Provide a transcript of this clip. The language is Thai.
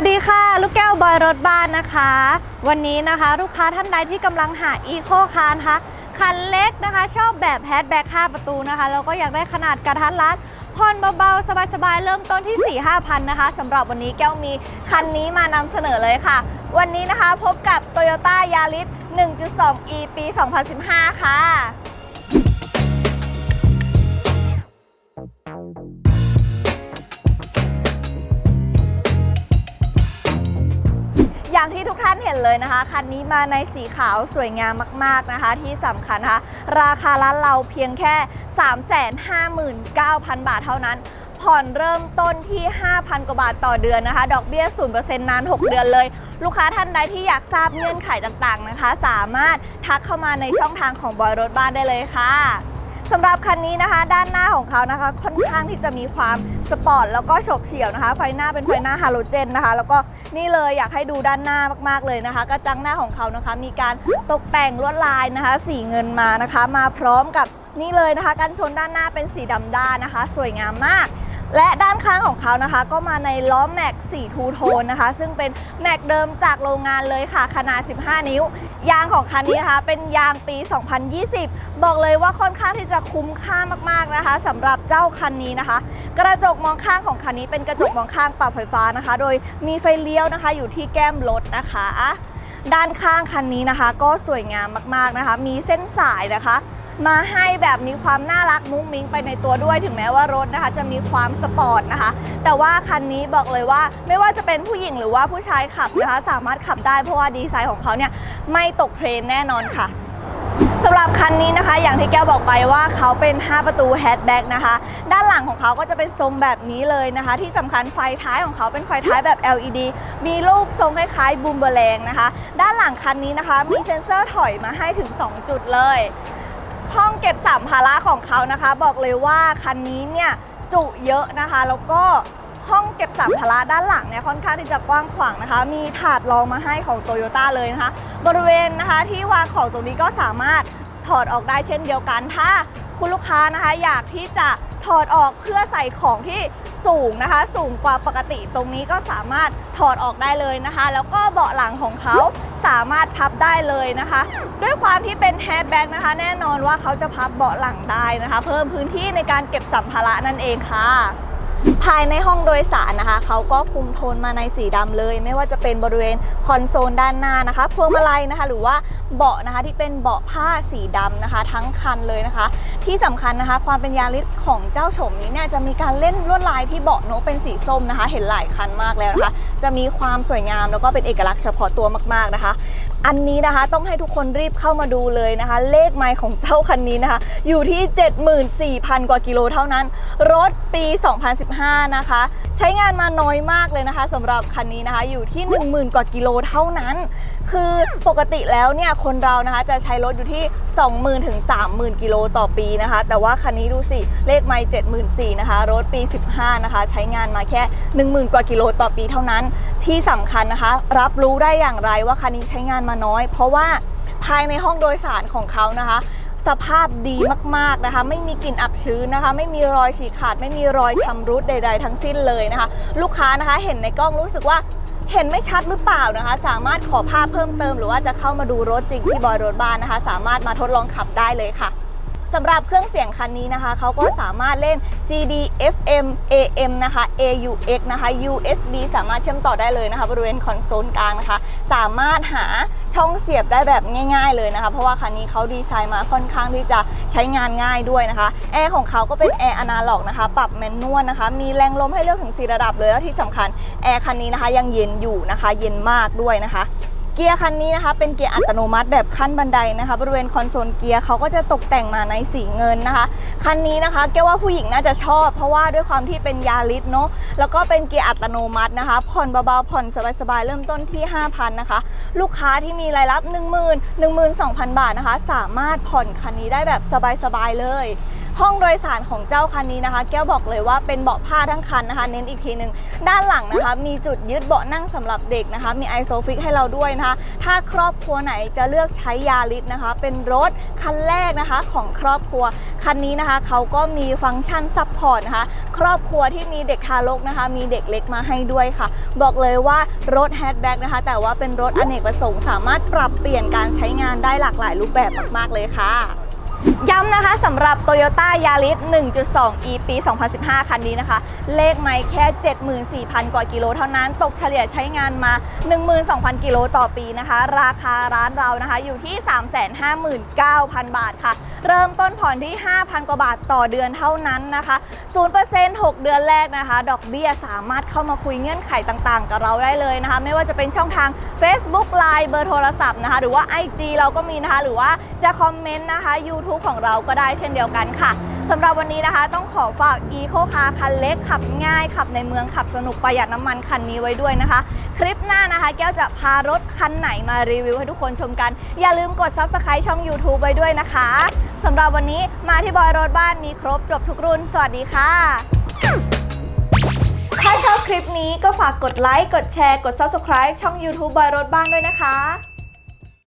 สวัสดีค่ะ ลูกแก้วบอยรถบ้านนะคะ วันนี้นะคะ ลูกค้าท่านใดที่กำลังหาอีโคคาร์นะคะคันเล็กนะคะ ชอบแบบแฮชแบ็ก5ประตูนะคะ แล้วก็อยากได้ขนาดกระทัดรัดผ่อนเบาๆ สบายๆ เริ่มต้นที่ 4 5พันนะคะสำหรับวันนี้แก้วมีคันนี้มานำเสนอเลยค่ะ วันนี้นะคะพบกับ Toyota Yaris 1.2e ปี 2015 ค่ะ อย่างที่ทุกท่านเห็นเลยนะคะ คันนี้มาในสีขาวสวยงามมาก ๆนะคะ ที่สำคัญนะคะ ราคาร้านเราเพียงแค่ 359,000 บาทเท่านั้น ผ่อนเริ่มต้นที่ 5,000 กว่าบาทต่อเดือนนะคะ ดอกเบี้ย 0%นาน 6 เดือนเลยลูกค้าท่านใดที่อยากทราบเงื่อนไขต่างๆนะคะ สามารถทักเข้ามาในช่องทางของบอยรถบ้านได้เลยค่ะ สำหรับคันนี้นะคะ ด้านหน้าของเขานะคะ ค่อนข้างที่จะมีความสปอร์ตแล้วก็โฉบเฉี่ยวนะคะ ไฟหน้าเป็นไฟหน้าฮาโลเจนนะคะ แล้วก็นี่เลยอยากให้ดูด้านหน้ามากๆเลยนะคะ กระจังหน้าของเขานะคะ มีการตกแต่งลวดลายนะคะ สีเงินมานะคะ มาพร้อมกับนี่เลยนะคะกันชนด้านหน้าเป็นสีดำด้านนะคะ สวยงามมาก และด้านข้างของเขานะคะ ก็มาในล้อแม็กสีทูโทนนะคะ ซึ่งเป็นแม็กเดิมจากโรงงานเลยค่ะ ขนาด 15 นิ้ว ยางของคันนี้นะคะ เป็นยางปี 2020 บอกเลยว่าค่อนข้างที่จะคุ้มค่ามากๆนะคะสำหรับเจ้าคันนี้นะคะ กระจกมองข้างของคันนี้เป็นกระจกมองข้างปรับไฟฟ้านะคะ โดยมีไฟเลี้ยวนะคะ อยู่ที่แก้มรถนะคะ ด้านข้างคันนี้นะคะ ก็สวยงามมากๆนะคะ มีเส้นสายนะคะ มาให้แบบมีความน่ารักมุ้งมิ้งไปในตัวด้วยถึงแม้ว่ารถนะคะ จะมีความสปอร์ตนะคะ แต่ว่าคันนี้บอกเลยว่าไม่ว่าจะเป็นผู้หญิงหรือว่าผู้ชายขับนะคะ สามารถขับได้เพราะว่าดีไซน์ของเขาเนี่ยไม่ตกเทรนแน่นอนค่ะสำหรับคันนี้นะคะ อย่างที่แก้วบอกไปว่าเขาเป็น 5 ประตูแฮชแบ็กนะคะ ด้านหลังของเขาก็จะเป็นทรงแบบนี้เลยนะคะ ที่สำคัญไฟท้ายของเขาเป็นไฟท้ายแบบ LED มีรูปทรงคล้ายๆบูมเบอร์แรงนะคะ ด้านหลังคันนี้นะคะ มีเซ็นเซอร์ถอยมาให้ถึง 2 จุดเลย ห้องเก็บสัมภาระของเขานะคะ บอกเลยว่าคันนี้เนี่ยจุเยอะนะคะ แล้วก็ห้องเก็บสัมภาระด้านหลังเนี่ยค่อนข้างที่จะกว้างขวางนะคะ มีถาดรองมาให้ของโตโยต้าเลยนะคะ บริเวณนะคะที่วางของตรงนี้ก็สามารถถอดออกได้เช่นเดียวกัน ถ้าคุณลูกค้านะคะอยากที่จะ ถอดออกเพื่อใส่ของที่สูงนะคะ สูงกว่าปกติตรงนี้ก็สามารถถอดออกได้เลยนะคะ แล้วก็เบาะหลังของเขาสามารถพับได้เลยนะคะ ด้วยความที่เป็นแฮชแบ็กนะคะ แน่นอนว่าเขาจะพับเบาะหลังได้นะคะ เพิ่มพื้นที่ในการเก็บสัมภาระนั่นเองค่ะ ภายในห้องโดยสารนะคะ เขาก็คุมโทนมาในสีดำเลย ไม่ว่าจะเป็นบริเวณคอนโซลด้านหน้านะคะพวงมาลัยนะคะ หรือว่าเบาะนะคะที่เป็นเบาะผ้าสีดำนะคะ ทั้งคันเลยนะคะ ที่สำคัญนะคะ ความเป็นยาริสของเจ้าโฉมนี้เนี่ยจะมีการเล่นลวดลายที่เบาะโนเป็นสีส้มนะคะ เห็นหลายคันมากแล้วนะคะ จะมีความสวยงามแล้วก็เป็นเอกลักษณ์เฉพาะตัวมากๆนะคะ อันนี้นะคะต้องให้ทุกคนรีบเข้ามาดูเลยนะคะ เลขไมล์ของเจ้าคันนี้นะคะ อยู่ที่ 74,000 กว่ากิโลเท่านั้น รถปี2015 นะคะ ใช้งานมาน้อยมากเลยนะคะสำหรับคันนี้นะคะอยู่ที่ 10,000 กว่ากิโลเท่านั้น คือปกติแล้วเนี่ยคนเรานะคะจะใช้รถอยู่ที่ 20,000ถึง30,000 กิโลต่อปีนะคะ แต่ว่าคันนี้ดูสิเลขไมล์74,000นะคะรถปี 15 นะคะ ใช้งานมาแค่ 10,000 กว่ากิโลต่อปีเท่านั้น ที่สำคัญนะคะ รับรู้ได้อย่างไรว่าคันนี้ใช้งานมาน้อย เพราะว่าภายในห้องโดยสารของเขานะคะ สภาพดีมากๆนะคะ ไม่มีกลิ่นอับชื้นนะคะ ไม่มีรอยฉีกขาด ไม่มีรอยชำรุดใด ๆ ทั้งสิ้นเลยนะคะ ลูกค้านะคะเห็นในกล้องรู้สึกว่าเห็นไม่ชัดหรือเปล่านะคะ สามารถขอภาพเพิ่มเติม หรือว่าจะเข้ามาดูรถจริงที่บอยรถบ้านนะคะ สามารถมาทดลองขับได้เลยค่ะ สำหรับเครื่องเสียงคันนี้นะคะ เขาก็สามารถเล่น CD FM AM นะคะ AUX นะคะ USB สามารถเชื่อมต่อได้เลยนะคะ บริเวณคอนโซลกลางนะคะ สามารถหาช่องเสียบได้แบบง่าย ๆเลยนะคะ เพราะว่าคันนี้เขาดีไซน์มาค่อนข้างที่จะใช้งานง่ายด้วยนะคะ แอร์ของเขาก็เป็นแอร์อนาล็อกนะคะ ปรับแมนนวลนะคะ มีแรงลมให้เลือกถึง 4 ระดับเลย แล้วที่สำคัญแอร์คันนี้นะคะยังเย็นอยู่นะคะ เย็นมากด้วยนะคะ เกียร์คันนี้นะคะ เป็นเกียร์อัตโนมัติแบบขั้นบันไดนะคะ บริเวณคอนโซลเกียร์เขาก็จะตกแต่งมาในสีเงินนะคะ คันนี้นะคะแกว่าผู้หญิงน่าจะชอบ เพราะว่าด้วยความที่เป็นยาริสเนาะแล้วก็เป็นเกียร์อัตโนมัตินะคะ ผ่อนเบาๆผ่อนสบายๆ เริ่มต้นที่ 5,000นะคะ ลูกค้าที่มีรายรับ 1 0 0 0 0 12,000 บาทนะคะ สามารถผ่อนคันนี้ได้แบบสบายๆเลย ห้องโดยสารของเจ้าคันนี้นะคะ แก้วบอกเลยว่าเป็นเบาะผ้าทั้งคันนะคะ เน้นอีกทีหนึ่งด้านหลังนะคะ มีจุดยึดเบาะนั่งสำหรับเด็กนะคะ มีไอโซฟิกให้เราด้วยนะคะ ถ้าครอบครัวไหนจะเลือกใช้ยาริสนะคะ เป็นรถคันแรกนะคะของครอบครัวคันนี้นะคะเขาก็มีฟังก์ชันซัพพอร์ตนะคะครอบครัวที่มีเด็กทารกนะคะ มีเด็กเล็กมาให้ด้วยค่ะ บอกเลยว่ารถแฮชแบ็กนะคะ แต่ว่าเป็นรถอเนกประสงค์สามารถปรับเปลี่ยนการใช้งานได้หลากหลายรูปแบบมากๆเลยค่ะ ย้ำนะคะสำหรับ Toyota Yaris 1.2 e ปี 2015 คันนี้นะคะ เลขไม่แค่ 74,000 กว่ากิโลเท่านั้น ตกเฉลี่ยใช้งานมา 12,000 กิโลต่อปีนะคะ ราคาร้านเรานะคะอยู่ที่ 359,000 บาทค่ะ เริ่มต้นผ่อนที่ 5,000 กว่าบาทต่อเดือนเท่านั้นนะคะ 0% 6 เดือนแรกนะคะ ดอกเบี้ยสามารถเข้ามาคุยเงื่อนไขต่างๆ กับเราได้เลยนะคะ ไม่ว่าจะเป็นช่องทาง Facebook Line เบอร์โทรศัพท์นะคะ หรือว่า IG เราก็มีนะคะ หรือว่าจะคอมเมนต์นะคะ YouTube ของเราก็ได้เช่นเดียวกันค่ะสำหรับวันนี้นะคะต้องขอฝาก Eco Car คันเล็กขับง่ายขับในเมืองขับสนุกประหยัดน้ำมันคันนี้ไว้ด้วยนะคะ คลิปหน้านะคะ แก้วจะพารถคันไหนมารีวิวให้ทุกคนชมกัน อย่าลืมกด Subscribe ช่อง YouTube ไว้ด้วยนะคะสำหรับวันนี้มาที่บอยรถบ้านมีครบจบทุกรุ่น สวัสดีค่ะ ถ้าชอบคลิปนี้ก็ฝากกดไลค์กดแชร์กด Subscribe ช่อง YouTube บอยรถบ้านด้วยนะคะ